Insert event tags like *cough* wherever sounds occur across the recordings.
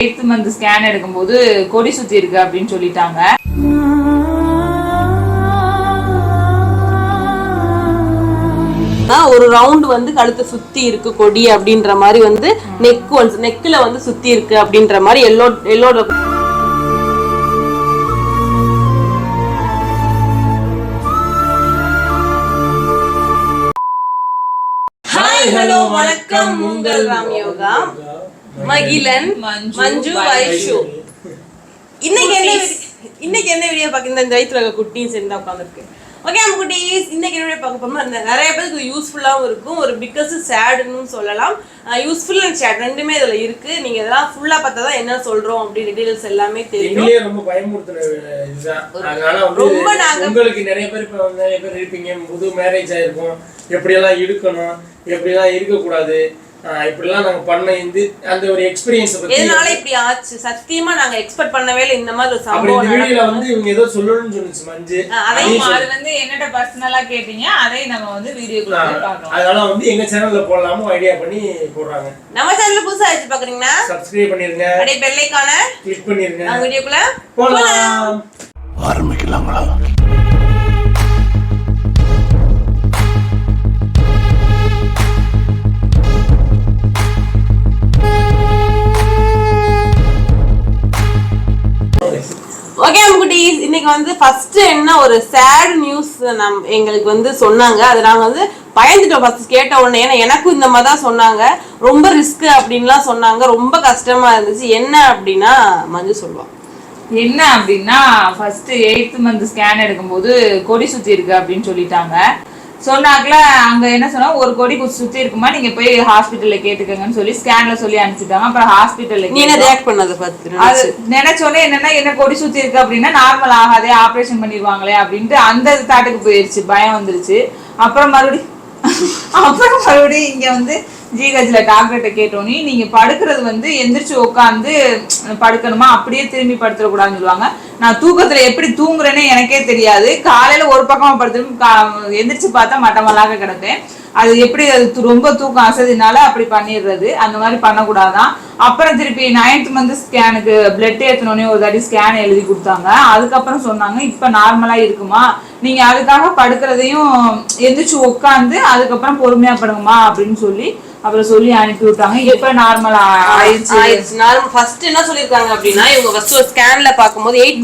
Eighth month scan எடுக்கும்போது கொடி சுத்தி இருக்கு அப்படின்னு சொல்லிட்டாங்க. ஆ, ஒரு ரவுண்ட் வந்து கழுத்தை சுத்தி இருக்கு கொடி அப்படின்ற மாதிரி வந்து நெக் ஒன்ஸ் நெக்ல வந்து சுத்தி இருக்கு அப்படின்ற மாதிரி எல்லோ எல்லோட ஹாய் ஹலோ வணக்கம். உங்கள் ராம் யோகா. மகிழன் மஞ்சு, வைஷு. இன்னைக்கு என்ன இன்னைக்கு என்ன வீடியோ பார்க்க இந்த வயிற்றுல குட்டியும் சேர்ந்து தான் உட்காந்துருக்கு ஓகே நம்ம குட்டீஸ் இன்னைக்கு என்ன வீடியோ பார்க்க இந்த நிறைய பேருக்கு யூஸ்ஃபுல்லாகவும் இருக்கும். ஒரு பிக்கஸ் சேடுன்னு சொல்லலாம். யூஸ்ஃபுல் அண்ட் சேட் ரெண்டுமே இதுல இருக்கு. நீங்க இதெல்லாம் ஃபுல்லா பார்த்தா தான் என்ன சொல்றோம் அப்படி டீடைல்ஸ் எல்லாமே தெரியும். ரொம்ப பயமுறுத்துன இதுதான். அதனால வந்து ரொம்ப நாங்க- உங்களுக்கு நிறைய பேர் இப்ப நிறைய பேர் இருப்பீங்க. புது மேரேஜ் ஆயிருக்கும். எப்படியெல்லாம் இருக்கணும் எப்படியெல்லாம் இருக்கக்கூடாது? ஆஹ் இப்படிலாம் நாங்க பண்ண இந்த அந்த ஒரு எக்ஸ்பீரியன்ஸ் பத்தி எதனால இப்படி ஆச்சு? சத்தியமா நாங்க எக்ஸ்பெக்ட் பண்ணவே இல்லை. இந்த மாதிரி ஒரு சம்பவம் இந்த வீடியோல. வந்து இவங்க ஏதோ சொல்லணும்னு சொன்னுச்சு மஞ்சு. அதையும் அது வந்து என்னட்ட பர்சனலா கேட்டீங்க? அதை நம்ம வந்து வீடியோக்குள்ள பார்க்கலாம். அதனால வந்து எங்க சேனல்ல போடலாமோ ஐடியா பண்ணி போடுறாங்க. நம்ம சேனல்ல புதுசா ஆச்சு பாக்குறீங்கன்னா சப்ஸ்கிரைப் பண்ணிருங்க. அப்படியே பெல்லைக்கான கிளிக் பண்ணிருங்க. நாங்க வீடியோக்குள்ள போலாம். ஆரம்பிக்கலாங்களா ஓகே குட்டீஸ் இன்னைக்கு வந்து ஃபர்ஸ்ட் என்ன ஒரு சேட் நியூஸ் நம் எங்களுக்கு வந்து சொன்னாங்க. அது நாங்கள் வந்து பயந்துட்டோம் ஃபர்ஸ்ட் கேட்ட உடனே. ஏன்னா எனக்கும் இந்த மாதிரி தான் சொன்னாங்க. ரொம்ப ரிஸ்க் அப்படின்லாம் சொன்னாங்க. ரொம்ப கஷ்டமா இருந்துச்சு. என்ன அப்படின்னா மஞ்சு சொல்லுவாங்க என்ன அப்படின்னா ஃபர்ஸ்ட் எயித்து மந்த் ஸ்கேன் எடுக்கும்போது கொடி சுத்தி இருக்கு அப்படின்னு சொல்லிட்டாங்க. சொன்னாக்கல அங்க என்ன சொன்னா ஒரு கொடி சுத்தி இருக்குமா நீங்க போய் ஹாஸ்பிட்டல்ல கேட்டுக்கங்கன்னு சொல்லி ஸ்கேன்ல சொல்லி அனுப்பிச்சிட்டாங்க. அப்புறம் ஹாஸ்பிட்டல்ல நீ என்ன ரியாக்ட் பண்ணது பார்த்து அது நினைச்சோன்னே என்னன்னா என்ன கொடி சுத்தி இருக்கு அப்படின்னா நார்மல் ஆகாதே ஆபரேஷன் பண்ணிடுவாங்களே அப்படின்ட்டு அந்த தாட்டுக்கு போயிருச்சு. பயம் வந்துருச்சு. அப்புறம் மறுபடியும் அப்புறம் மறுபடியும் இங்க வந்து ஜிஹெச்ல டாக்டர்கிட்ட கேட்டோன்னே நீங்க படுக்கிறது வந்து எந்திரிச்சு உட்காந்து படுக்கணுமா? அப்படியே திரும்பி படுத்துடக்கூடாதுன்னு சொல்லுவாங்க. நான் தூக்கத்துல எப்படி தூங்குறேன்னு எனக்கே தெரியாது. காலையில ஒரு பக்கமா படுத்துட்டு கா- எந்திரிச்சு பார்த்தா மட்டமல்லாக கிடப்பேன். அது எப்படி அது ரொம்ப தூக்கம் அசதினால அப்படி பண்ணிடுறது. அந்த மாதிரி பண்ணக்கூடாதான். அப்புறம் திருப்பி நைன்த் மந்த் ஸ்கேனுக்கு பிளட் ஏற்றினோடனே ஒரு தாட்டி ஸ்கேன் எழுதி கொடுத்தாங்க. அதுக்கப்புறம் சொன்னாங்க இப்போ நார்மலாக இருக்குமா? நீங்கள் அதுக்காக படுக்கிறதையும் எந்திரிச்சு உட்காந்து அதுக்கப்புறம் பொறுமையாக படுங்கம்மா அப்படின்னு சொல்லி அப்புறம் சொல்லி அனுப்பி விட்டாங்க. இப்ப நார்மலா ஆயிடுச்சு. நார்மல் ஃபர்ஸ்ட் என்ன சொல்லிருக்காங்க அப்படின்னா இவங்க ஃபர்ஸ்ட் ஒரு ஸ்கேன்ல பார்க்கும்போது எயிட்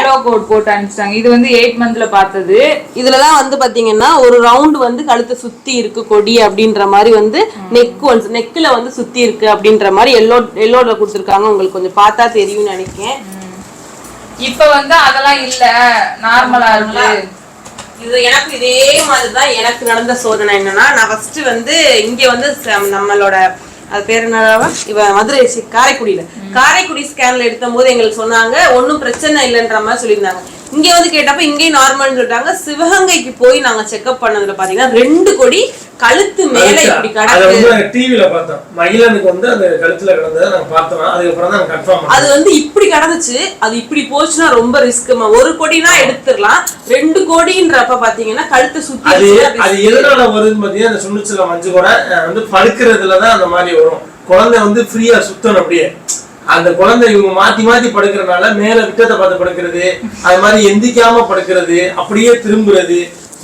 எல்லோ கோட் போட்டு அனுப்பிச்சிட்டாங்க. இது வந்து எயிட் மந்த்ல பார்த்தது. இதுலதான் வந்து பாத்தீங்கன்னா ஒரு ரவுண்ட் வந்து கழுத்தை சுத்தி இருக்கு கொடி அப்படின்ற மாதிரி வந்து நெக் ஒன்ஸ் நெக்ல வந்து சுத்தி இருக்கு அப்படின்ற மாதிரி எல்லோ எல்லோல கொடுத்துருக்காங்க. உங்களுக்கு கொஞ்சம் பார்த்தா தெரியும்னு நினைக்கிறேன். இப்ப வந்து அதெல்லாம் இல்ல. நார்மலா இருக்கு. இது எனக்கு இதே மாதிரி தான் எனக்கு நடந்த சோதனை என்னன்னா நான் ஃபர்ஸ்ட் வந்து இங்க வந்து நம்மளோட அது பேர் என்னவா இவ மதுரை சி- காரைக்குடியில. காரைக்குடி ஸ்கேன்ல எடுத்த போது எங்களுக்கு சொன்னாங்க ஒன்றும் பிரச்சனை இல்லைன்ற மாதிரி சொல்லியிருந்தாங்க. இங்க வந்து கேட்டப்ப இங்கேயும் நார்மல்னு சொல்லிட்டாங்க. சிவகங்கைக்கு போய் நாங்க செக்அப் பண்ணதுல பாத்தீங்கன்னா ரெண்டு கொடி கழுத்து மேல இப்படி அத கடக்கு வந்து நாங்க டிவில பார்த்தோம். மகிழனுக்கு வந்து அந்த கழுத்துல கிடந்ததை நாங்க பார்த்தோம். அதுக்கப்புறம் தான் கன்ஃபார்ம் அது வந்து இப்படி கடந்துச்சு. அது இப்படி போச்சுன்னா ரொம்ப ரிஸ்க்குமா ஒரு கொடினா எடுத்துடலாம். ரெண்டு கோடின்றப்ப பாத்தீங்கன்னா கழுத்தை சுத்தி அது அது. எதனால வருதுன்னு பாத்தீங்கன்னா அந்த சுண்ணுச்சுல மஞ்சு கூட வந்து படுக்கிறதுல தான் அந்த மாதிரி வரும். குழந்தை வந்து ஃப்ரீயா சுத்தணும் அப்படியே. அந்த குழந்தை இவங்க மாத்தி மாத்தி படுக்கிறதுனால மேல விட்டத்தை பார்த்து படுக்கிறது அது மாதிரி எந்திக்காம படுக்கிறது அப்படியே திரும்புறது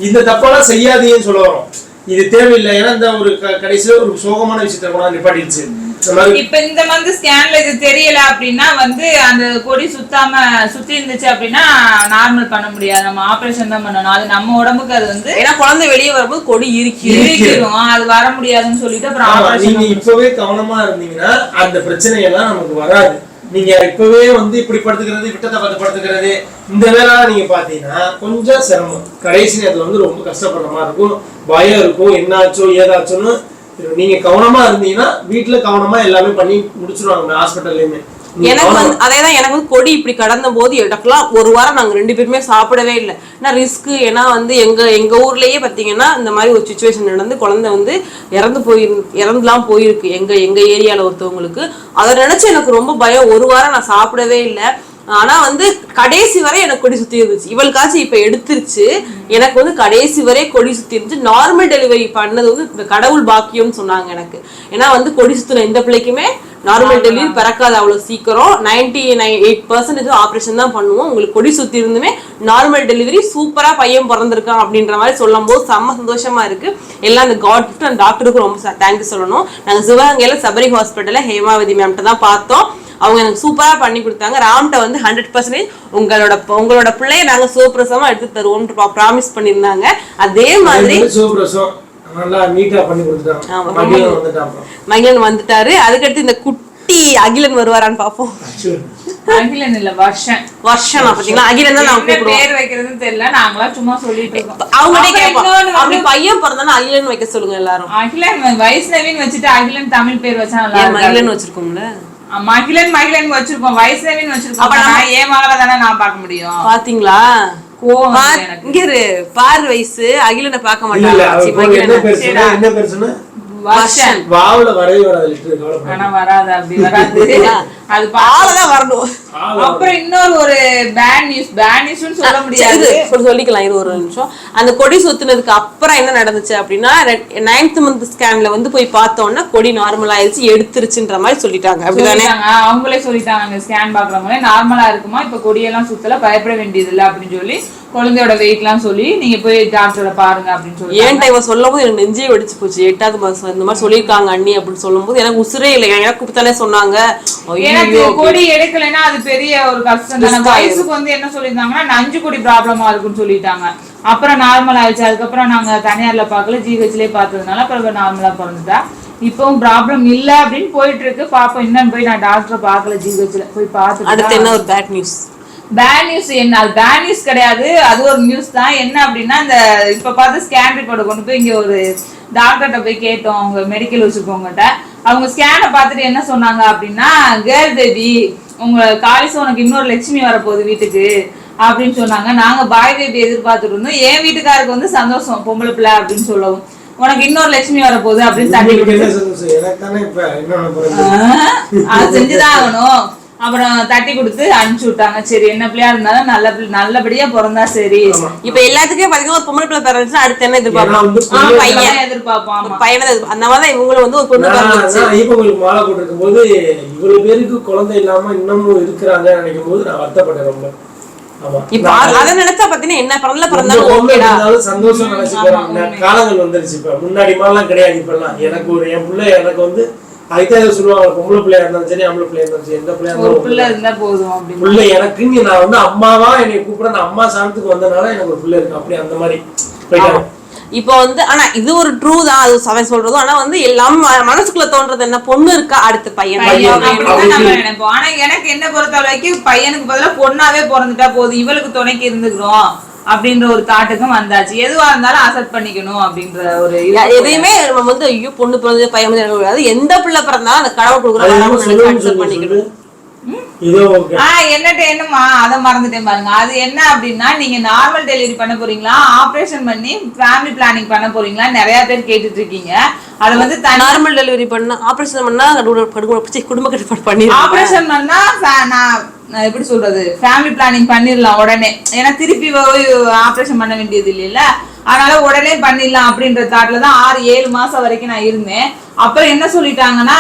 இந்த தப்பெல்லாம் செய்யாதீங்கன்னு சொல்ல வரோம். இது தேவையில்லை. ஏன்னா இந்த ஒரு கடைசியில ஒரு சோகமான விஷயத்த கூட நிப்பாட்டிடுச்சு. இந்த மாதிரி இப்ப இந்த மந்த் ஸ்கேன்ல இது தெரியல அப்படின்னா வந்து அந்த கொடி சுத்தாம சுத்தி இருந்துச்சு அப்படின்னா நார்மல் பண்ண முடியாது. நம்ம ஆபரேஷன் தான் பண்ணணும். அது நம்ம உடம்புக்கு அது வந்து ஏன்னா குழந்தை வெளியே வரும்போது கொடி இறுக்கி இழுக்கிடும் அது வர முடியாதுன்னு சொல்லிட்டு அப்புறம் ஆபரேஷன் நீங்க இப்பவே கவனமா இருந்தீங்கன்னா அந்த பிரச்சனை எல்லாம் நமக்கு வராது. நீங்க இப்பவே வந்து இப்படி படுத்துக்கிறது விட்டத்தை பார்த்து படுத்துக்கிறது இந்த வேலை நீங்க பாத்தீங்கன்னா கொஞ்சம் சிரமம். கடைசி நேரத்துல வந்து ரொம்ப கஷ்டப்படுற மாதிரி இருக்கும். பயம் இருக்கும். என்னாச்சோ ஏதாச்சோன்னு நீங்க கவனமா இருந்தீங்கன்னா வீட்டுல கவனமா எல்லாமே பண்ணி முடிச்சிருவாங்க. ஹாஸ்பிட்டல்லையுமே எனக்கு வந்து அதேதான் எனக்கு வந்து கொடி இப்படி கடந்த போது எனக்குலாம் ஒரு வாரம் நாங்க ரெண்டு பேருமே சாப்பிடவே இல்லை. ஏன்னா ரிஸ்க் ஏன்னா வந்து எங்க எங்க ஊர்லயே பாத்தீங்கன்னா இந்த மாதிரி ஒரு சுச்சுவேஷன் நடந்து குழந்தை வந்து இறந்து போய் இறந்துலாம் போயிருக்கு. எங்க எங்க ஏரியால ஒருத்தவங்களுக்கு. அதை நினைச்சு எனக்கு ரொம்ப பயம். ஒரு வாரம் நான் சாப்பிடவே இல்லை. ஆனா வந்து கடைசி வரை எனக்கு கொடி சுத்தி இருந்துச்சு. இவளுக்காச்சும் இப்ப எடுத்துருச்சு. எனக்கு வந்து கடைசி வரை கொடி சுத்தி இருந்துச்சு. நார்மல் டெலிவரி பண்ணது வந்து இந்த கடவுள் பாக்கியம்னு சொன்னாங்க எனக்கு. ஏன்னா வந்து கொடி சுத்தின எந்த பிள்ளைக்குமே நார்மல் டெலிவரி பிறக்காது அவ்வளவு சீக்கிரம். Ninety nine eight percentage operation தான் பண்ணுவோம். உங்களுக்கு கொடி சுத்தி இருந்துமே நார்மல் டெலிவரி சூப்பரா பையன் பிறந்திருக்கான் அப்படின்ற மாதிரி சொல்லும் போது செம்ம சந்தோஷமா இருக்கு. எல்லாம் அந்த காட் அந்த டாக்டருக்கு ரொம்ப தேங்க்யூ சொல்லணும். நாங்க சிவகங்கையில சபரி ஹாஸ்பிட்டல்ல ஹேமாவதி மேம்கிட்ட தான் பார்த்தோம். அவங்க எனக்கு சூப்பரா பண்ணி கொடுத்தாங்க. ராம்கிட்ட வந்து ஹண்ட்ரட் பர்சன்டேஜ் உங்களோட உங்களோட பிள்ளைய நாங்க சுவப்பிரசவமா எடுத்து தருவோம்னு ப்ராமிஸ் பண்ணியிருந்தாங்க. அதே மாதிரி மகிழன் வந்துட்டாரு. அதுக்கடுத்து இந்த குட்டி அகிலன் வருவாரான்னு பார்ப்போம் அகிலன் இல்ல வருஷன். வருஷம் பாத்தீங்களா? அகிலன் தான் நான் பேர் வைக்கிறதுன்னு தெரியல. நாங்களா சும்மா சொல்லிட்டு இருக்கோம். இன்னொன்னு அப்படி பையன் பிறந்தானா அகிலன் வைக்க சொல்லுங்க எல்லாரும். அகிலன் வைஷ்ணவின்னு வச்சுட்டு அகிலன் தமிழ் பேர் வச்சா. மகிழன் வச்சிருக்கோம்ல? மகிழன் மகிழன் வச்சிருக்கோம். வைஷ்ணவின்னு வச்சிருக்கோம். அப்ப நான் என் மகளை தானே நான் பார்க்க முடியும்? பாத்தீங்களா? பார் வயசு அகிலனை பார்க்க மாட்டாங்க வராது அப்படி வராது. *laughs* அது பா- ஆளதான் வரணும். அப்புறம் இன்னொரு ஒரு பேட் நியூஸ் பேட் நியூஸ்னு சொல்ல முடியாது. சொல்லிக்கலாம் இது ஒரு நிமிஷம். அந்த கொடி சுத்தினதுக்கு அப்புறம் என்ன நடந்துச்சு அப்படின்னா நைன்த் மந்த் ஸ்கேன்ல வந்து போய் பார்த்தோம்னா கொடி நார்மல் ஆயிருச்சு எடுத்துருச்சுன்ற மாதிரி சொல்லிட்டாங்க. அப்படிதானே? அவங்களே சொல்லிட்டாங்க அங்க ஸ்கேன் பாக்குறவங்களே நார்மலா இருக்குமா? இப்ப கொடியெல்லாம் சுத்தல பயப்பட வேண்டியது இல்ல அப்படின்னு சொல்லி குழந்தையோட வெயிட் எல்லாம் சொல்லி நீங்க போய் டாக்டரை பாருங்க அப்படின்னு சொல்லி ஏன்டா இவன் சொல்லும் போது எனக்கு நெஞ்சே வெடிச்சு போச்சு. எட்டாவது மாசம் இந்த மாதிரி சொல்லியிருக்காங்க அண்ணி அப்படின்னு சொல்லும் போது எனக்கு உசுரே இல்லை. எனக்கு தானே சொன்னாங்க. எனக்கு கொடி எடுக்கலைன்னா அது பெரிய ஒரு கஷ்டம் தானே. வயசுக்கு வந்து என்ன சொல்லியிருந்தாங்கன்னா நஞ்சு கொடி ப்ராப்ளமா இருக்குன்னு சொல்லிட்டாங்க. அப்புறம் நார்மல் ஆயிடுச்சு. அதுக்கப்புறம் நாங்க தனியார்ல பார்க்கல ஜிஹெச்லயே பார்த்ததுனால அப்புறம் நார்மலா பிறந்துட்டா. இப்பவும் ப்ராப்ளம் இல்ல அப்படின்னு போயிட்டு இருக்கு பாப்போம் என்னன்னு போய் நான் டாக்டரை பார்க்கல ஜிஹெச்ல போய் அடுத்து பார்த்துட்டு என்ன ஒரு பேட் நியூஸ் பேட் நியூஸ் என்ன? அது பேட் நியூஸ் கிடையாது. அது ஒரு நியூஸ் தான். என்ன அப்படின்னா இந்த இப்ப பார்த்து ஸ்கேன் ரிப்போர்ட்டை கொண்டு போய் இங்க ஒரு டாக்டர்கிட்ட போய் கேட்டோம். அவங்க மெடிக்கல் வச்சிருக்கவங்ககிட்ட அவங்க ஸ்கேனை பார்த்துட்டு என்ன சொன்னாங்க அப்படின்னா கேர்ள் பேபி உங்க காலிஸ் உனக்கு இன்னொரு லட்சுமி வரப்போகுது வீட்டுக்கு அப்படின்னு சொன்னாங்க. நாங்க பாய் பேபி எதிர்பார்த்துட்டு இருந்தோம். என் வீட்டுக்காருக்கு வந்து சந்தோஷம் பொம்பளை பிள்ளை அப்படின்னு சொல்லவும். உனக்கு இன்னொரு லட்சுமி வரப்போகுது அப்படின்னு தட்டி அது செஞ்சுதான் ஆகணும். அப்புறம் தட்டி கொடுத்து அனுப்பிச்சு விட்டாங்க. சரி என்ன பிள்ளையா இருந்தாலும் நல்ல நல்லபடியா பிறந்தா சரி. இப்ப எல்லாத்துக்குமே பாத்தீங்கன்னா ஒரு பொம்பளை பிள்ளை பிறந்துச்சுன்னா அடுத்து என்ன பிள்ளை- பையன் ஆமா. பையனை. அந்த மாதிரி இவங்களும் வந்து ஒரு பொண்ணு பிறந்துச்சு நான் ஐயப்பங்களுக்கு மாலை போட்டிருக்கும் போது இவ்வளவு பேருக்கு குழந்தை இல்லாம இன்னமும் இருக்கிறாங்க நினைக்கும் போது நான் வருத்தப்பட்டேன் ரொம்ப. ஆமா. இப்ப அ- அதை நினைச்சா பாத்தீங்கன்னா என்ன பிறந்தல பிறந்தாலும் சந்தோஷம் நினைச்சு போறாங்க காலங்கள் வந்துருச்சு இப்ப. முன்னாடி மாதிரிலாம் கிடையாது இப்பெல்லாம். எனக்கு ஒரு என் பிள்ளை எனக்கு வந்து இதை சொல்லுவாங்க பொம்பளை பிள்ளையா இருந்தாலும் சரி ஆம்பளை பிள்ளையா இருந்தாலும் சரி எந்த பிள்ளையா ஒரு இருந்தாலும் பிள்ளை இருந்தா போதும் அப்படின்னு. பிள்ளை எனக்குன்னு நான் வந்து அம்மாவா என்னை கூப்பிட நான் அம்மா சாணத்துக்கு வந்தனால எனக்கு ஒரு பிள்ளை இருக்கு. அப்படி அந்த மாதிரி போயிட்டாங்க இப்போ வந்து ஆனா இது ஒரு ட்ரூ தான் அது அவன் சொல்றதும். ஆனா வந்து எல்லாம் மனசுக்குள்ள தோன்றது என்ன? பொண்ணு இருக்கா? அடுத்து பையன். நினைப்போம். ஆனா எனக்கு என்ன பொறுத்த வரைக்கும் பையனுக்கு பதிலா பொண்ணாவே பிறந்துட்டா போதும். இவளுக்கு துணைக்கு இருந்துக்கிறோம். அப்படின்ற ஒரு தாட்டுக்கும் வந்தாச்சு. எதுவா இருந்தாலும் அசெப்ட் பண்ணிக்கணும் அப்படின்ற ஒரு எதையுமே நம்ம வந்து ஐயோ பொண்ணு பிறந்து பையன் கூடாது எந்த பிள்ளை பிறந்தாலும் அந்த கடவுள் கொடுக்குற பண்ணிக்கணும். என்னட்ட என்னமா அதை மறந்துட்டேன் பாருங்க. அது என்ன அப்படின்னா நீங்க நார்மல் டெலிவரி பண்ண போறீங்களா? ஆபரேஷன் பண்ணி ஃபேமிலி பிளானிங் பண்ண போறீங்களா? நிறைய பேர் கேட்டுட்டு இருக்கீங்க. அது வந்து நார்மல் டெலிவரி பண்ணா ஆபரேஷன் பண்ணா குடும்ப- கட்டுப்பாடு ஆபரேஷன் பண்ணா நான் எப்படி சொல்றது? ஃபேமிலி பிளானிங் பண்ணிடலாம் உடனே. ஏன்னா திருப்பி ஆப்ரேஷன் பண்ண வேண்டியது இல்லைல்ல? அதனால உடனே பண்ணிடலாம் அப்படின்ற தாட்ல தான் ஆறு ஏழு மாசம் வரைக்கும் நான் இருந்தேன். அப்புறம் என்ன சொல்லிட்டாங்கன்னா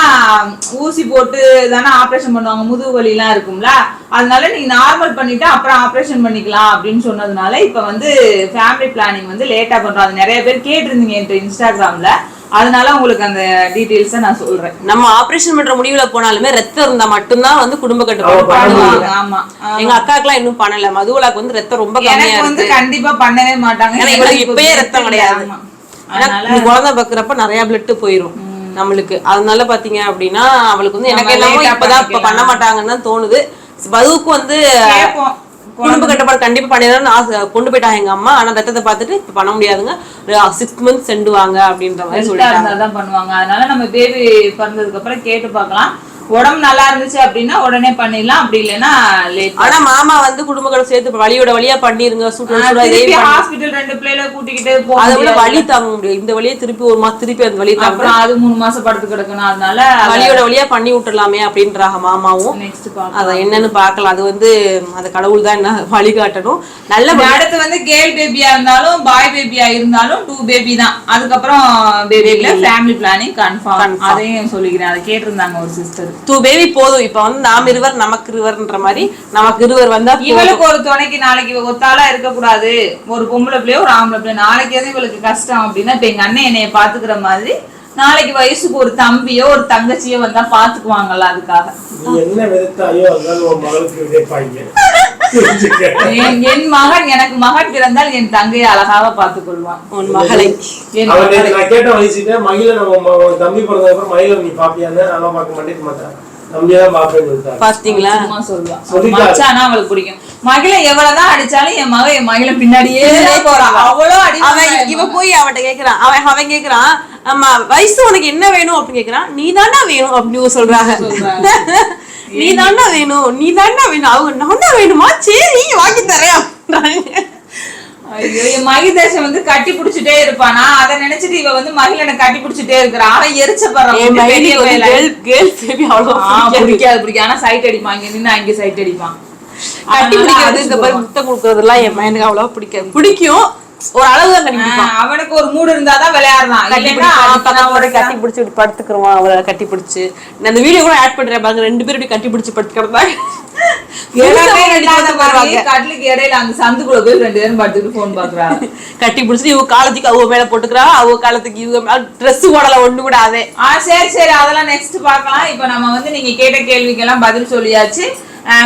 ஊசி போட்டு தானே ஆப்ரேஷன் பண்ணுவாங்க முதுகு வலி எல்லாம் இருக்கும்ல? அதனால நீங்க நார்மல் பண்ணிட்டு அப்புறம் ஆப்ரேஷன் பண்ணிக்கலாம் அப்படின்னு சொன்னதுனால இப்ப வந்து ஃபேமிலி பிளானிங் வந்து லேட்டா பண்றோம். அது நிறைய பேர் கேட்டிருந்தீங்க என்கிட்ட இன்ஸ்டாகிராம்ல அதனால உங்களுக்கு அந்த டீட்டெயில்ஸை நான் சொல்றேன். நம்ம ஆபரேஷன் பண்ற முடிவுல போனாலுமே ரத்தம் இருந்தா மட்டும்தான் வந்து குடும்ப கட்டுப்பாடு பண்ணுவாங்க. ஆமா. எங்க அக்காக்கெல்லாம் இன்னும் பண்ணல. மதுவலாக்கு வந்து ரத்தம் ரொம்ப கம்மியா வந்து இருக்கு. கண்டிப்பா பண்ணவே மாட்டாங்க. இப்பயே ரத்தம் கிடையாது. ஆமா. ஆனா குழந்தை பாக்குறப்ப நிறைய பிளட் போயிரும் நம்மளுக்கு. அதனால பாத்தீங்க அப்படின்னா அவளுக்கு வந்து எனக்கு ஆ இப்பதான். பண்ண மாட்டாங்கன்னு தான் தோணுது. மதுவுக்கு வந்து. குடும்ப கட்டுப்பாடு கண்டிப்பா பண்ணிடணும்னு ஆசை. கொண்டு போயிட்டாங்க எங்க அம்மா. ஆனா ரத்தத்தை பார்த்துட்டு இப்ப பண்ண முடியாதுங்க. சிக்ஸ் மந்த்ஸ் செண்டு வாங்க அப்படின்ற மாதிரி சொல்லிட்டாங்க. பண்ணுவாங்க. அதனால நம்ம பேபி பிறந்ததுக்கு அப்புறம் கேட்டு பார்க்கலாம். உடம்பு நல்லா இருந்துச்சு அப்படின்னா உடனே பண்ணிடலாம். அப்படி இல்லைன்னா ஆனா மாமா வந்து குடும்பங்களோட சேர்த்து வழியோட வழியா பண்ணிருங்க ஹாஸ்பிட்டல் ரெண்டு பிள்ளைல கூட்டிக்கிட்டு அதை விட. வலி தாங்க முடியும். இந்த வழியே திருப்பி ஒரு மாசம் திருப்பி அந்த வழி அப்புறம் அது மூணு மாசம் படுத்து கிடக்கணும். அதனால வழியோட வழியா பண்ணி விட்டுறலாமே அப்படின்றாங்க மாமாவும். நெக்ஸ்ட் அத என்னன்னு பார்க்கலாம். அது வந்து அந்த கடவுள் தான் என்ன வழிகாட்டணும். நல்ல அடுத்து வந்து கேர்ள் பேபியா இருந்தாலும் பாய் பேபியா இருந்தாலும் டூ பேபி தான். அதுக்கப்புறம் பேபி இல்ல ஃபேமிலி பிளானிங் கன்ஃபார்ம் அதையும் சொல்லிக்கிறேன். அதை கேட்டிருந்தாங்க ஒரு சிஸ்டர் டூ பேபி போதும். இப்ப வந்து நாம் இருவர் நமக்கு இருவர்ன்ற மாதிரி நமக்கு இருவர் வந்தா இவளுக்கு ஒரு துணைக்கு நாளைக்கு இவ ஒத்தாளா இருக்க கூடாது ஒரு பொம்பளை பிள்ளையோ ஒரு ஆம்பளை பிள்ளையோ நாளைக்கு எதுவும் இவளுக்கு கஷ்டம் அப்படின்னா இப்ப எங்க அண்ணன் என்னைய பாத்துக்கிற மாதிரி நாளைக்கு வயசுக்கு ஒரு தம்பியோ ஒரு தங்கச்சியோ வந்தா பாத்துக்குவாங்கல்ல அதுக்காக. என்ன விதத்தாயோ. என் மகன் எனக்கு மகன் பிறந்தால் என் தங்கையை அழகாக பார்த்துக் கொள்வான் உன் மகளை. நான் கேட்ட மகிழ நம்ம தம்பி பிறந்ததுக்கு மகிழ நீ பாப்பியான்னு பார்க்க மாட்டேன் மாட்டேன். பாத்தீங்களா. மச்சானா அவளுக்கு பிடிக்கும். மகிழ எவ்வளவுதான் அடிச்சாலும் என் மகன் என் மகிழ பின்னாடியே போறான். அவ்வளோ அடி அவன் இவ போய் அவன்கிட்ட கேக்குறான். அவன் அவன் கேக்குறான் ஆமா வயசு உனக்கு என்ன வேணும் அப்படின்னு கேக்குறான் நீ தாண்டா வேணும் அப்படின்னு சொல்றாங்க. *laughs* நீ தாண்டா வேணும் நீ தாண்டா வேணும். அவங்க நான் தான் வேணுமா? சரி வாங்கி தரேன். ஐயோ என் வந்து கட்டி புடிச்சிட்டே இருப்பானா அதை நினைச்சிட்டு இவ வந்து மகிழனை கட்டி புடிச்சிட்டே இருக்கிறான் அவன் எரிச்சப்படுறான் பெரிய பிடிக்காது. பிடிக்காது ஆனா சைட் அடிப்பான். இங்க நின்னு அங்க சைட் அடிப்பான். கட்டி பிடிக்கிறது இந்த மாதிரி. முத்தம் கொடுக்கறதெல்லாம் என் பையனுக்கு அவ்வளவா பிடிக்காது. பிடிக்கும். ஒரு அளவு தான் அவனுக்கு ஒரு மூடு இருந்தாதான் விளையாடுறான் கட்டி பிடிச்சு படுத்துக்கிறோம் அவளை கட்டி பிடிச்சு. நான் அந்த வீடியோ கூட ஆட் பண்றேன் பாருங்க ரெண்டு பேரும் கட்டி பிடிச்சு எல்லாமே மாதிரி கடலுக்கு இடையில சந்துக்குள்ள போய் ரெண்டு பேரும் படுத்துட்டு போன் பாக்குறாங்க கட்டி பிடிச்சிட்டு இவங்க காலத்துக்கு அவங்க மேல போட்டுக்கிறா அவங்க காலத்துக்கு இவங்க ட்ரெஸ் போடல ஒண்ணு கூட அதே ஆ சரி சரி அதெல்லாம் நெக்ஸ்ட் பார்க்கலாம். இப்போ நம்ம வந்து நீங்க கேட்ட கேள்விக்கெல்லாம் பதில் சொல்லியாச்சு.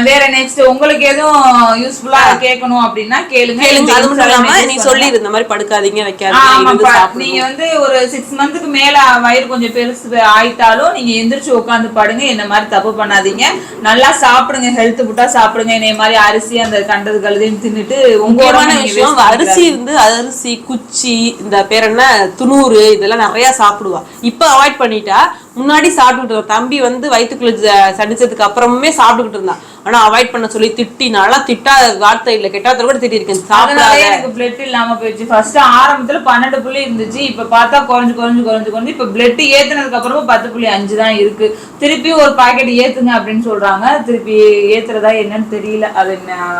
வேற நெக்ஸ்ட் உங்களுக்கு எதுவும் யூஸ்ஃபுல்லா கேட்கணும் அப்படின்னா கேளுங்க. கேளுங்க. அது மட்டும் இல்லாம நீ. சொல்லி இந்த மாதிரி படுக்காதீங்க வைக்காதீங்க இருந்து நீங்க வந்து ஒரு சிக்ஸ் மந்த்துக்கு மேல வயிறு கொஞ்சம் பெருசு ஆயிட்டாலும் நீங்க எந்திரிச்சு உட்காந்து படுங்க என்ன மாதிரி தப்பு பண்ணாதீங்க. நல்லா சாப்பிடுங்க ஹெல்த் புட்டா சாப்பிடுங்க என்னைய மாதிரி அரிசி அந்த கண்டது கழுதையும் தின்னுட்டு உங்க முக்கியமான உடம்ப நீங்க விஷயம் அரிசி இருந்து அரிசி குச்சி இந்த பேர் என்ன துணூறு இதெல்லாம் நிறைய சாப்பிடுவா. இப்ப அவாய்ட் பண்ணிட்டா முன்னாடி சாப்பிட்டுட்டு இருந்தா. தம்பி வந்து வயிற்றுக்குள்ள சடிச்சதுக்கு அப்புறமே சாப்பிட்டுக்கிட்டு இருந்தான் ஆனா அவாய்ட் பண்ண சொல்லி திட்டி நல்லா திட்டாத வார்த்தை இல்ல கெட்டாத கூட திட்டி இருக்கேன் சாப்பிடாத எனக்கு பிளட் இல்லாம போயிடுச்சு. ஃபர்ஸ்ட் ஆரம்பத்துல பன்னெண்டு புள்ளி இருந்துச்சு. இப்ப பார்த்தா குறைஞ்சு குறைஞ்சு குறைஞ்சு குறைஞ்சு. இப்ப பிளட் ஏத்துனதுக்கு அப்புறமா பத்து புள்ளி அஞ்சு தான் இருக்கு. திருப்பி ஒரு பாக்கெட் ஏத்துங்க அப்படின்னு சொல்றாங்க. திருப்பி ஏத்துறதா என்னன்னு தெரியல. அது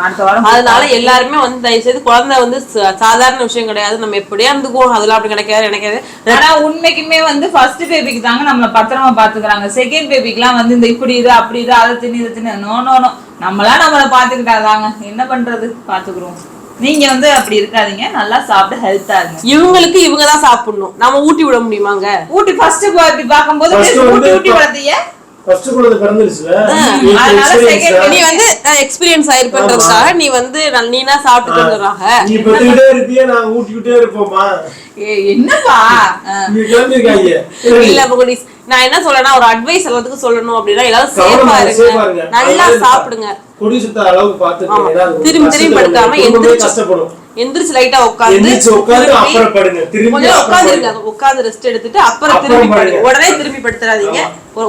அடுத்த வாரம் அதனால எல்லாருமே வந்து தயவு செய்து குழந்தை வந்து சாதாரண விஷயம் கிடையாது. நம்ம எப்படியா இருந்துக்குவோம். அதெல்லாம் அப்படி கிடைக்காது நினைக்காது ஆனா உண்மைக்குமே வந்து ஃபர்ஸ்ட் பேபிக்கு தாங்க நம்மள பத்திரமா பாத்துக்கிறாங்க செகண்ட் பேபிக்குலாம் வந்து இந்த இப்படி இது அப்படி இது அதை தின்னு இதை தின்னு. நோ நோ நோ நம்மளா நம்மள பாத்துக்கிட்டாதாங்க என்ன பண்றது? பாத்துக்கிறோம் நீங்க வந்து அப்படி இருக்காதீங்க. நல்லா சாப்பிட்டு ஹெல்த்தா இருங்க. இவங்களுக்கு இவங்க தான் சாப்பிடணும். நம்ம ஊட்டி விட முடியுமாங்க? ஊட்டி ஃபர்ஸ்ட் இப்படி பாக்கும்போது ஊட்டி ஊட்டி வளர்த்தீங்க? நீ வந்து எக்ஸ்பீரியன்ஸ் ஆயிருப்பன்றதுக்காக நீ வந்து நீனா சாப்பிட்டுக்கிறதுக்காக நீ பெத்துக்கிட்டே இருப்பியே நாங்க ஊட்டிக்கிட்டே இருப்போமா என்னப்பா? இல்ல முகுடிஸ் நான் என்ன சொல்றேன்னா ஒரு அட்வைஸ் எல்லாத்துக்கும் சொல்லணும் அப்படின்னா எல்லாரும் சேஃபா இருங்க. நல்லா சாப்பிடுங்க. திரும்பி திரும்பி படுக்காம எந்திரிச்சு எந்திரிச்சு லைட்டா உட்காந்து கொஞ்சம் உட்காந்துருங்க. உட்காந்து ரெஸ்ட் எடுத்துட்டு அப்புறம் திரும்பி படுங்க. உடனே திரும்பி படுத்துறாதீங்க.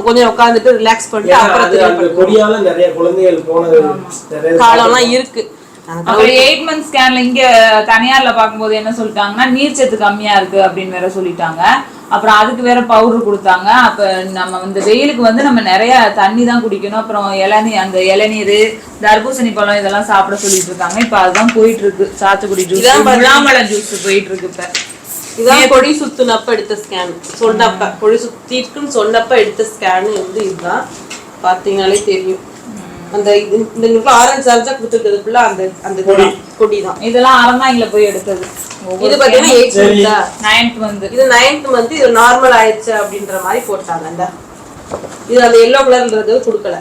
கொஞ்சம் உட்காந்துட்டு ரிலாக்ஸ் பண்ணிட்டு அப்புறம் அது திரும்பி அந்த படுங்க. கொடியால நிறைய குழந்தைகள் போனது நிறைய காலம்லாம் இருக்கு. அப்புறம் எயிட் மந்த் ஸ்கேன்ல இங்க தனியார்ல பார்க்கும்போது என்ன சொல்லிட்டாங்கன்னா நீர்ச்சத்து கம்மியா இருக்கு அப்படின்னு வேற சொல்லிட்டாங்க. அப்புறம் அதுக்கு வேற பவுடர் கொடுத்தாங்க. அப்ப நம்ம வந்து வெயிலுக்கு வந்து நம்ம நிறைய தண்ணி தான் குடிக்கணும். அப்புறம் இளநீ அந்த இளநீர் தர்பூசணி பழம் இதெல்லாம் சாப்பிட சொல்லிட்டு இருக்காங்க. இப்ப அதுதான் போயிட்டு இருக்கு சாத்துக்குடி ஜூஸ். முலாம்பழம் ஜூஸ் போயிட்டு இருக்கு இப்ப. இதான் கொடி சுத்துனப்ப எடுத்த ஸ்கேன் சொன்னப்ப கொடி சுத்திருக்குன்னு சொன்னப்ப எடுத்த ஸ்கேன் வந்து இதுதான். பாத்தீங்கன்னாலே தெரியும். அந்த இது- இந்த நிமிஷம் ஆரஞ்சு ஆரஞ்சா கொடுத்துருக்கிறது ஃபுல்லா அந்த அந்த கொடி. தான். இதெல்லாம் அறந்தாங்கள போய் எடுத்தது? இது பாத்தீங்கன்னா எயிட் நைன்த் வந்து இது நைன்த் மந்த் இது நார்மல் ஆயிடுச்சு அப்படின்ற மாதிரி போட்டாங்க இந்த இது அந்த எல்லோ கலர்ன்றது கொடுக்கல.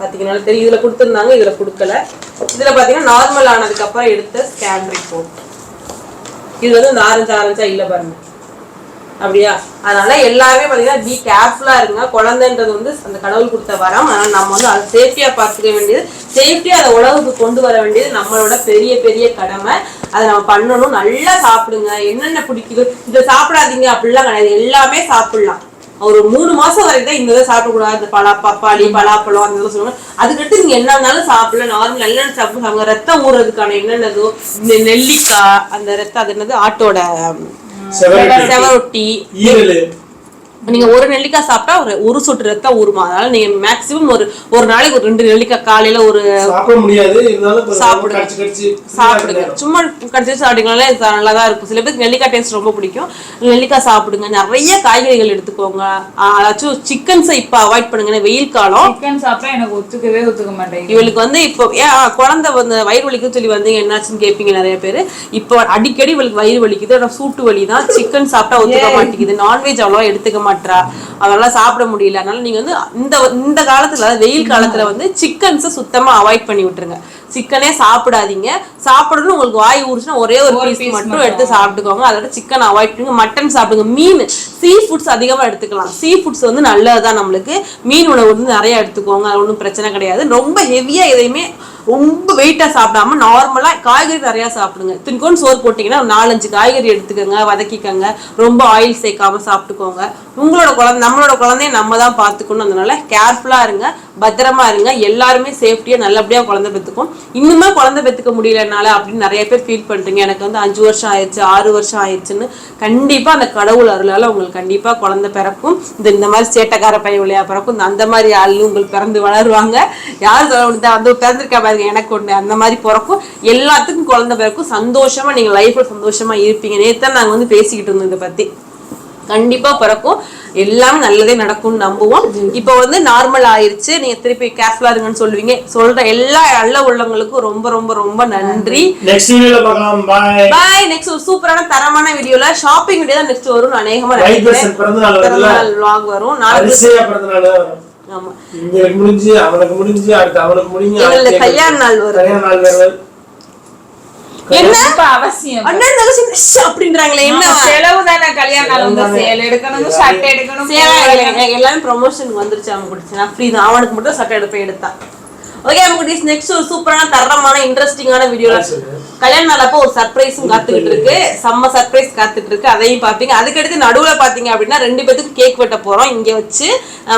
பாத்தீங்கன்னா தெரியும். இதுல கொடுத்துருந்தாங்க இதுல கொடுக்கல. இதுல பாத்தீங்கன்னா நார்மல் ஆனதுக்கு அப்புறம் எடுத்த ஸ்கேன் ரிப்போர்ட் இது வந்து இந்த ஆரஞ்சு ஆரஞ்சா இல்ல பாருங்க. அப்படியா? அதனால எல்லாருமே பார்த்தீங்கன்னா பி கேர்ஃபுல்லாக இருங்க. குழந்தைன்றது வந்து அந்த கடவுள் கொடுத்த வரம். ஆனால் நம்ம வந்து அதை சேஃப்டியாக பார்த்துக்க வேண்டியது. சேஃப்டியாக அதை உலகுக்கு கொண்டு வர வேண்டியது நம்மளோட பெரிய பெரிய கடமை. அதை நம்ம பண்ணணும். நல்லா சாப்பிடுங்க. என்னென்ன பிடிக்குது இதை சாப்பிடாதீங்க. அப்படிலாம் கிடையாது. எல்லாமே சாப்பிடலாம். ஒரு மூணு மாசம் வரைக்கும் தான் இந்த இதை சாப்பிடக்கூடாது. இந்த பலா பப்பாளி பலாப்பழம் அந்த இதெல்லாம் சொல்லுவாங்க. அதுக்கடுத்து நீங்க என்ன வேணாலும் சாப்பிடலாம். நார்மல் எல்லாம் சாப்பிடுவாங்க ரத்தம் ஊறதுக்கான என்னென்னதோ இந்த நெல்லிக்காய் அந்த ரத்தம் அது என்னது? ஆட்டோட Several Tea. Híjole. நீங்க ஒரு நெல்லிக்காய் சாப்பிட்டா ஒரு ஒரு சொட்டு ரத்தம் ஊறுமா. அதனால நீங்க மேக்சிமம் ஒரு ஒரு நாளைக்கு ஒரு ரெண்டு நெல்லிக்காய் காலையில ஒரு சாப்பிட முடியாது. சாப்பிடுங்க. கடிச்சு கடிச்சு சாப்பிடுங்க. சும்மா கடிச்சு சாப்பிட்டீங்கனாலே நல்லா தான் இருக்கும். சில பேருக்கு நெல்லிக்காய் டேஸ்ட் ரொம்ப பிடிக்கும். நெல்லிக்காய் சாப்பிடுங்க. நிறைய காய்கறிகள் எடுத்துக்கோங்க. அதாச்சும் சிக்கன்ஸை இப்போ அவாய்ட் பண்ணுங்க வெயில் காலம். சிக்கன் சாப்பிட்டா எனக்கு ஒத்துக்கவே ஒத்துக்க மாட்டேங்குது. இவளுக்கு வந்து இப்போ ஏன் குழந்தை வந்து வயிறு வலிக்குன்னு சொல்லி வந்தீங்க. என்னாச்சுன்னு கேட்பீங்க நிறைய பேர். இப்போ அடிக்கடி இவளுக்கு வயிறு வலிக்குது. ஆனா சூட்டு வலி தான் சிக்கன் சாப்பிட்டா ஒத்துக்க மாட்டேங்குது. நான்வெஜ் அவ்வளவா எடுத்துக்க மாட்றா அதனால சாப்பிட முடியல. அதனால நீங்க வந்து இந்த இந்த காலத்துல வெயில் காலத்துல வந்து சிக்கன்ஸை சுத்தமா அவாய்ட் பண்ணி விட்டுருங்க. சிக்கனே சாப்பிடாதீங்க. சாப்பிடணும் உங்களுக்கு வாய் ஊறுச்சுன்னா ஒரே ஒரு பீஸ் மட்டும் எடுத்து சாப்பிட்டுக்கோங்க. அதோட சிக்கன் அவாய்ட் பண்ணுங்க. மட்டன் சாப்பிடுங்க. மீன் சீ ஃபுட்ஸ் அதிகமா எடுத்துக்கலாம். சீ ஃபுட்ஸ் வந்து நல்லதுதான் நம்மளுக்கு. மீன் உணவு வந்து நிறைய எடுத்துக்கோங்க. அது ஒன்றும் பிரச்சனை கிடையாது. ரொம்ப ஹெவியா எதையுமே ரொம்ப வெயிட்டா சாப்பிடாம நார்மலா காய்கறி நிறைய சாப்பிடுங்க. தின்கோன் சோறு போட்டீங்கன்னா நாலஞ்சு காய்கறி எடுத்துக்கோங்க வதக்கிக்கோங்க. ரொம்ப ஆயில் சேர்க்காம சாப்பிட்டுக்கோங்க. உங்களோட குழந்தை நம்மளோட குழந்தைய நம்ம தான் பார்த்துக்கணும். அதனால கேர்ஃபுல்லா இருங்க பத்திரமா இருங்க. எல்லாருமே சேஃப்டியா நல்லபடியா குழந்தை பெற்றுக்கும். இன்னுமே குழந்தை பெற்றுக்க முடியலனால அப்படின்னு நிறைய பேர் ஃபீல் பண்றீங்க. எனக்கு வந்து அஞ்சு வருஷம் ஆயிடுச்சு ஆறு வருஷம் ஆயிடுச்சுன்னு கண்டிப்பா அந்த கடவுள் அருளால உங்களுக்கு கண்டிப்பா குழந்தை பிறக்கும். இந்த இந்த மாதிரி சேட்டக்கார பையன் விளையா பிறக்கும். இந்த அந்த மாதிரி ஆளு உங்களுக்கு பிறந்து வளருவாங்க. யார் சொல்ல அந்த பிறந்திருக்கா பாருங்க எனக்கு ஒண்ணு அந்த மாதிரி பிறக்கும். எல்லாத்துக்கும் குழந்தை பிறக்கும். சந்தோஷமா நீங்க லைஃப்ல சந்தோஷமா இருப்பீங்க. நேத்தான் நாங்க வந்து பேசிக்கிட்டு இருந்தோம் இதை பத்தி. கண்டிப்பா பிறக்கும். எல்லாமே நல்லதே நடக்கும்னு நம்புவோம். இப்போ வந்து நார்மல் ஆயிருச்சு. நீங்க திருப்பி கேர்ஃபுல்லா இருங்கன்னு சொல்லுவீங்க. சொல்ற எல்லா நல்ல உள்ளவங்களுக்கும் ரொம்ப ரொம்ப ரொம்ப நன்றி. பாய் நெக்ஸ்ட் ஒரு சூப்பரான தரமான வீடியோல ஷாப்பிங் வீடியோ தான் நெக்ஸ்ட் வரும் அநேகமா பிறந்தநாள் வரும். நாளைக்கு ஆமா. இவங்களுக்கு முடிஞ்சு அவனுக்கு முடிஞ்சு அடுத்து அவனுக்கு முடிஞ்சு எங்களுக்கு அடுத்து கல்யாண நாள் வரும். கல்யாண நாள் வருது என்ன? இப்ப அவசியம். அண்ணன் தங்கச்சி ஷ் அப்படின்றாங்களே என்ன? ஆமா, செலவு தானே கல்யாண நாள் வந்து சேல் எடுக்கணும் சட்டை எடுக்கணும் சேரா இல்லை, எனக்கு எல்லாரும் ப்ரொமோஷனுக்கு வந்துருச்சு அவன் குடிச்சு. நான் ஃப்ரீ தான். அவனுக்கு மட்டும் சட்டை எடுப்பேன் எடுத்தான் ஓகே குட்டீஸ் நெக்ஸ்ட் ஒரு சூப்பரான தரமான இன்ட்ரெஸ்டிங்கான வீடியோல கல்யாண நாள் அப்போ ஒரு சர்ப்ரைஸும் காத்துக்கிட்டு இருக்கு. செம்ம சர்ப்ரைஸ் காத்துட்டு இருக்கு. அதையும் பாப்பீங்க அதுக்கடுத்து நடுவுல பாத்தீங்க அப்படின்னா ரெண்டு பேத்துக்கும் கேக் வெட்ட போறோம். இங்க வச்சு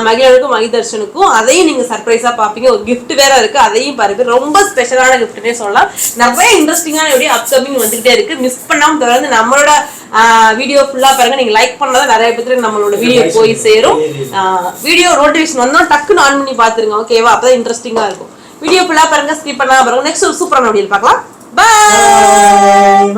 மகிழனுக்கும் மகிதர்ஷனுக்கும் அதையும் நீங்க சர்ப்ரைஸா பாப்பீங்க ஒரு gift வேற இருக்கு. அதையும் பாருங்க. ரொம்ப ஸ்பெஷலான கிஃப்ட்னே சொல்லலாம். நிறைய இன்ட்ரெஸ்டிங்கான வீடியோ அப்கமிங் வந்துகிட்டே இருக்கு. மிஸ் பண்ணாம தொடர்ந்து நம்மளோட வீடியோ ஃபுல்லா பாருங்க. நீங்க லைக் பண்ணாதான் நிறைய பேருக்கு நம்மளோட வீடியோ போய் சேரும். வீடியோ நோட்டிஃபிகேஷன் வந்தோம் டக்குன்னு ஆன் பண்ணி பாத்துருங்க ஓகேவா அப்பதான் இன்ட்ரெஸ்டிங்கா இருக்கும். வீடியோ ஃபுல்லா பாருங்க. ஸ்கிப் பண்ணாம பாருங்க. நெக்ஸ்ட் ஒரு சூப்பரான வீடியோ பார்க்கலாம். பாய்